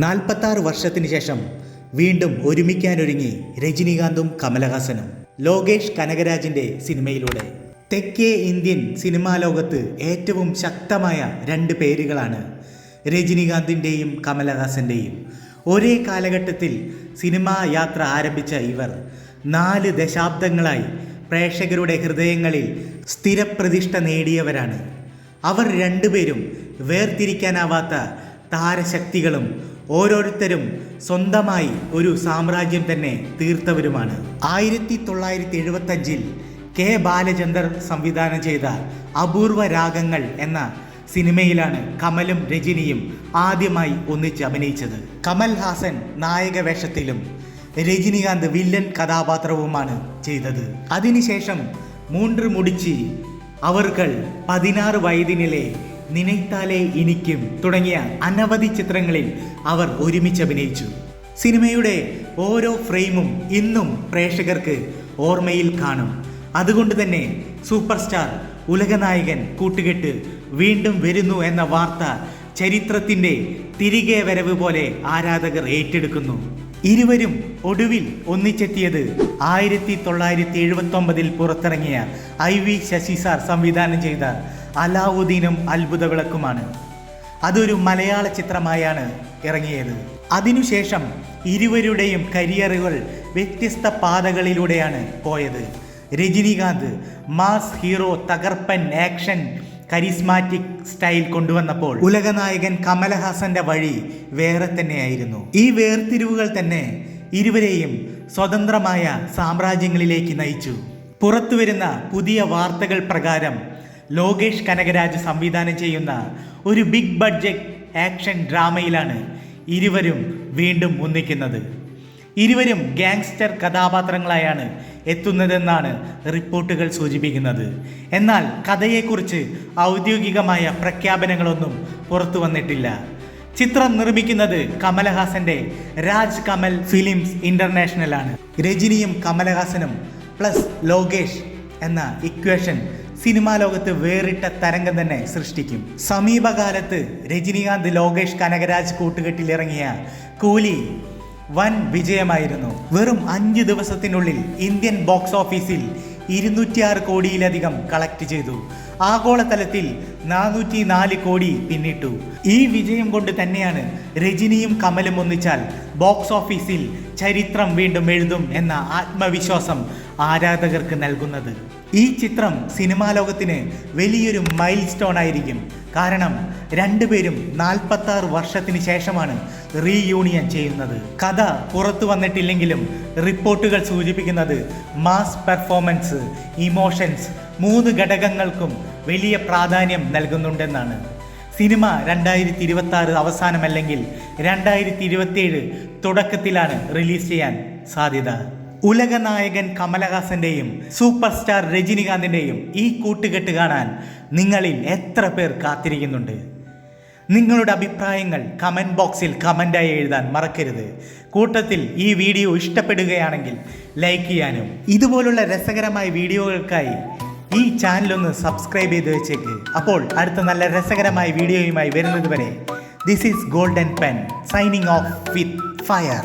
നാൽപ്പത്താറ് വർഷത്തിന് ശേഷം വീണ്ടും ഒരുമിക്കാനൊരുങ്ങി രജനീകാന്തും കമലഹാസനും. ലോകേഷ് കനകരാജിന്റെ സിനിമയിലൂടെ. തെക്കേ ഇന്ത്യൻ സിനിമാ ലോകത്ത് ഏറ്റവും ശക്തമായ രണ്ട് പേരുകളാണ് രജനീകാന്തിന്റെയും കമലഹാസന്റെയും ഒരേ കാലഘട്ടത്തിൽ സിനിമാ യാത്ര ആരംഭിച്ച ഇവർ നാല് ദശാബ്ദങ്ങളായി പ്രേക്ഷകരുടെ ഹൃദയങ്ങളിൽ സ്ഥിരപ്രതിഷ്ഠ നേടിയവരാണ്. അവർ രണ്ടുപേരും വേർതിരിക്കാനാവാത്ത താരശക്തികളും ഓരോരുത്തരും സ്വന്തമായി ഒരു സാമ്രാജ്യം തന്നെ തീർത്തവരുമാണ്. ആയിരത്തി തൊള്ളായിരത്തി എഴുപത്തഞ്ചിൽ കെ ബാലചന്ദർ സംവിധാനം ചെയ്ത അപൂർവ രാഗങ്ങൾ എന്ന സിനിമയിലാണ് കമലും രജനിയും ആദ്യമായി ഒന്നിച്ച് അഭിനയിച്ചത്. കമൽ ഹാസൻ നായക വേഷത്തിലും രജനികാന്ത് വില്ലൻ കഥാപാത്രവുമാണ് ചെയ്തത്. അതിനുശേഷം മൂണ്ട് മുടിച്ച് അവർകൾ പതിനാറ് വയതിനിലെ നിനൈത്താലെ എനിക്കും തുടങ്ങിയ അനവധി ചിത്രങ്ങളിൽ അവർ ഒരുമിച്ച് അഭിനയിച്ചു. സിനിമയുടെ ഓരോ ഫ്രെയിമും ഇന്നും പ്രേക്ഷകർക്ക് ഓർമ്മയിൽ കാണും. അതുകൊണ്ട് തന്നെ സൂപ്പർ സ്റ്റാർ ഉലകനായകൻ കൂട്ടുകെട്ട് വീണ്ടും വരുന്നു എന്ന വാർത്ത ചരിത്രത്തിന്റെ തിരികെ വരവ് പോലെ ആരാധകർ ഏറ്റെടുക്കുന്നു. ഇരുവരും ഒടുവിൽ ഒന്നിച്ചെത്തിയത് ആയിരത്തി തൊള്ളായിരത്തി എഴുപത്തി ഒമ്പതിൽ പുറത്തിറങ്ങിയ ഐ വി ശശി സാർ സംവിധാനം ചെയ്ത അലാവുദ്ദീനും അത്ഭുത വിളക്കുമാണ് അതൊരു മലയാള ചിത്രമായാണ് ഇറങ്ങിയത്. അതിനുശേഷം ഇരുവരുടെയും കരിയറുകൾ വ്യത്യസ്ത പാതകളിലൂടെയാണ് പോയത്. രജനീകാന്ത് മാസ് ഹീറോ തകർപ്പൻ ആക്ഷൻ കരിസ്മാറ്റിക് സ്റ്റൈൽ കൊണ്ടുവന്നപ്പോൾ ഉലകനായകൻ കമലഹാസന്റെ വഴി വേറെ തന്നെയായിരുന്നു. ഈ വേർതിരിവുകൾ തന്നെ ഇരുവരെയും സ്വതന്ത്രമായ സാമ്രാജ്യങ്ങളിലേക്ക് നയിച്ചു. പുറത്തുവരുന്ന പുതിയ വാർത്തകൾ പ്രകാരം ലോകേഷ് കനകരാജ് സംവിധാനം ചെയ്യുന്ന ഒരു ബിഗ് ബഡ്ജറ്റ് ആക്ഷൻ ഡ്രാമയിലാണ് ഇരുവരും വീണ്ടും ഒന്നിക്കുന്നത്. ഇരുവരും ഗാങ്സ്റ്റർ കഥാപാത്രങ്ങളായാണ് എത്തുന്നതെന്നാണ് റിപ്പോർട്ടുകൾ സൂചിപ്പിക്കുന്നത്. എന്നാൽ കഥയെക്കുറിച്ച് ഔദ്യോഗികമായ പ്രഖ്യാപനങ്ങളൊന്നും പുറത്തു വന്നിട്ടില്ല. ചിത്രം നിർമ്മിക്കുന്നത് കമലഹാസന്റെ രാജ് കമൽ ഫിലിംസ് ഇന്റർനാഷണൽ ആണ് രജനിയും കമലഹാസനും പ്ലസ് ലോകേഷ് എന്ന ഇക്വേഷൻ സിനിമാ ലോകത്ത് വേറിട്ട തരംഗം തന്നെ സൃഷ്ടിക്കും. സമീപകാലത്ത് രജനീകാന്ത് ലോകേഷ് കനകരാജ് കൂട്ടുകെട്ടിലിറങ്ങിയ കൂലി വൻ വിജയമായിരുന്നു. വെറും അഞ്ച് ദിവസത്തിനുള്ളിൽ ഇന്ത്യൻ ബോക്സ് ഓഫീസിൽ ഇരുന്നൂറ്റിയാറ് കോടിയിലധികം കളക്ട് ചെയ്തു. ആഗോളതലത്തിൽ നാനൂറ്റി നാല് കോടി പിന്നിട്ടു. ഈ വിജയം കൊണ്ട് തന്നെയാണ് രജനിയും കമലും ഒന്നിച്ചാൽ ബോക്സ് ഓഫീസിൽ ചരിത്രം വീണ്ടും എഴുതും എന്ന ആത്മവിശ്വാസം ആരാധകർക്ക് നൽകുന്നത്. ഈ ചിത്രം സിനിമാ ലോകത്തിന് വലിയൊരു മൈൽ സ്റ്റോൺ ആയിരിക്കും. കാരണം രണ്ടുപേരും നാൽപ്പത്തി ആറ് വർഷത്തിന് ശേഷമാണ് റീയൂണിയൻ ചെയ്യുന്നത്. കഥ പുറത്തു വന്നിട്ടില്ലെങ്കിലും റിപ്പോർട്ടുകൾ സൂചിപ്പിക്കുന്നത് മാസ് പെർഫോമൻസ് ഇമോഷൻസ് മൂന്ന് ഘടകങ്ങൾക്കും വലിയ പ്രാധാന്യം നൽകുന്നുണ്ടെന്നാണ്. സിനിമ രണ്ടായിരത്തി ഇരുപത്തി ആറ് അവസാനമല്ലെങ്കിൽ രണ്ടായിരത്തി ഇരുപത്തിയേഴ് തുടക്കത്തിലാണ് റിലീസ് ചെയ്യാൻ സാധ്യത. ഉലകനായകൻ കമലഹാസന്റെയും സൂപ്പർ സ്റ്റാർ രജനികാന്തിന്റെയും ഈ കൂട്ടുകെട്ട് കാണാൻ നിങ്ങളിൽ എത്ര പേർ കാത്തിരിക്കുന്നുണ്ട്? നിങ്ങളുടെ അഭിപ്രായങ്ങൾ കമന്റ് ബോക്സിൽ കമന്റായി എഴുതാൻ മറക്കരുത്. കൂട്ടത്തിൽ ഈ വീഡിയോ ഇഷ്ടപ്പെടുകയാണെങ്കിൽ ലൈക്ക് ചെയ്യാനും ഇതുപോലുള്ള രസകരമായ വീഡിയോകൾക്കായി ഈ ചാനലൊന്ന് സബ്സ്ക്രൈബ് ചെയ്ത് വെച്ചേക്ക്. അപ്പോൾ അടുത്ത നല്ല രസകരമായ വീഡിയോയുമായി വരുന്നത് വരെ this is golden pen signing off with fire